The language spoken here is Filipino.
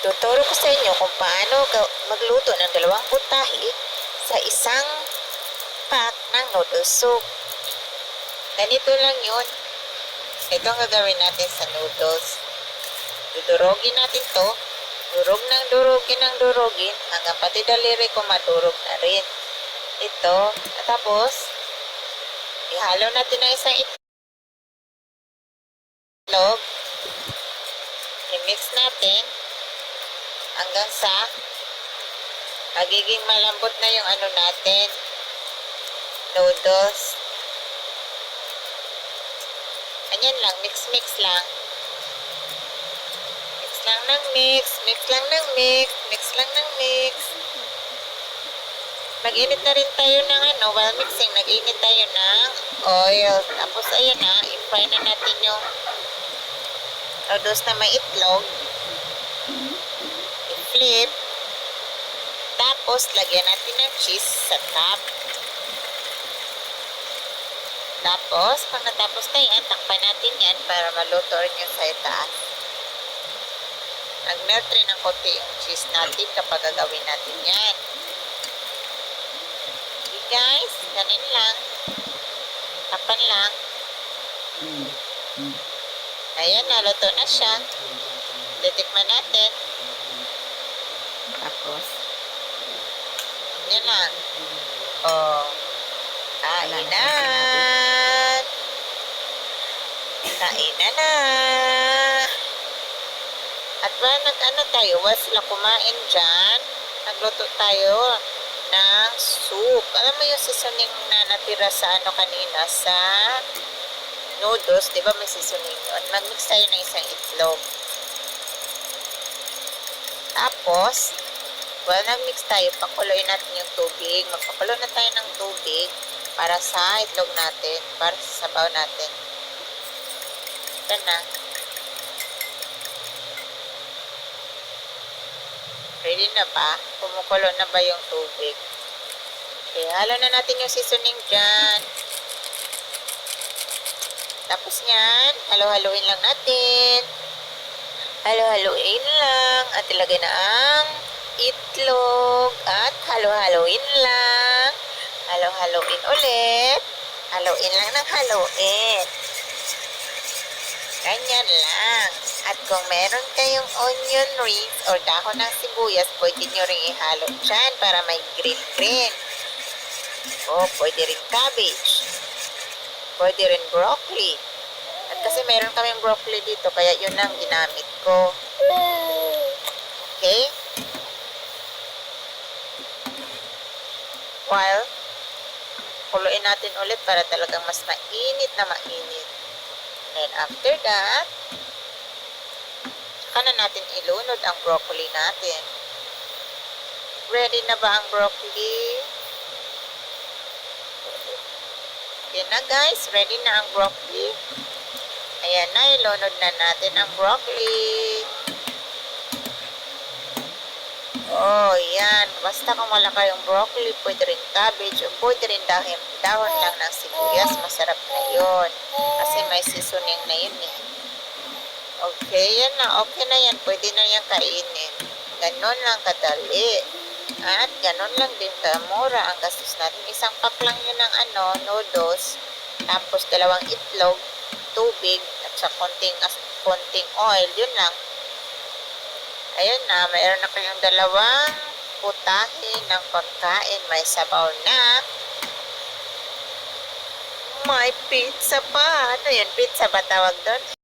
Tuturo ko sa inyo kung paano magluto ng dalawang putahe sa isang pack ng noodle soup. Ganito lang yun. Ito ang gagawin natin sa noodles. Dudurogin natin to. Durog ng durogin ng durogin hanggang pati daliri ko madurog na rin. Ito. At tapos, ihalo natin ng isang itlog. I-mix natin hanggang sa magiging malambot na yung ano natin noodles ganyan lang mix mix lang mix lang ng mix mix lang ng mix mix lang ng mix Nag-init na rin tayo ng ano, while mixing, nag-init tayo ng oil. Tapos, ayan na, i-fry na natin yung noodles na may itlog. I-flip. Tapos, lagyan natin ng cheese sa top. Tapos, pag natapos na yan, takpan natin yan para maluto rin yung sa itaas. Nag-melt rin ng konti yung cheese natin kapag gagawin natin yan. Okay guys, ganin lang. Takpan lang. Ayan, naluto na siya. Titikman natin. Tapos, yan. Oh, kainan. Kainan na. At ba, nag-ano tayo, was sila kumain dyan, nagluto tayo ng soup. Alam mo yung seasoning na natira sa ano kanina, sa noodles, di ba may seasoning yun? Mag-mix tayo ng isang itlog. Tapos, well, nag-mix tayo, pakuloy natin yung tubig. Magpakulo na tayo ng tubig para sa itlog natin, para sa sabaw natin. Ito na. Ready na ba? Kumukulo na ba yung tubig? Okay, halo na natin yung seasoning dyan. Tapos niyan, halo-haloin lang natin. Halo-haloin lang at ilagay na ang itlog at halo-haloin lang. Halo-haloin ulit. Haloin lang ng haloin. Ganyan lang. At kung meron kayong onion rings or dahon ng sibuyas, pwede nyo rin ihalo dyan para may green-green. O, pwede rin cabbage. Pwede rin broccoli. At kasi meron kaming broccoli dito, kaya yun ang ginamit ko. Okay? While, kuluin natin ulit para talagang mas mainit na mainit. And after that, saka na natin ilunod ang broccoli natin. Ready na ba ang broccoli? Okay na guys, ready na ang broccoli. Ayan na, ilunod na natin ang broccoli. Oh, yan. Basta kung wala kayong broccoli, pwede rin cabbage, o pwede rin dahon, dahon lang ng sibuyas. Masarap na yun. Kasi may seasoning na yun eh. Okay, yan na. Okay na yan. Pwede na yan kainin. Ganon lang kadali. At ganon lang din kamura ang gastos natin. Isang pack lang yun ng ano, noodles. Tapos dalawang itlog, tubig, at sa konting, as, konting oil. Yun lang. Ayun na, mayroon na kayong dalawang putahe ng pagkain. May sabaw na. May pizza pa. Ano yun? Pizza ba tawag doon?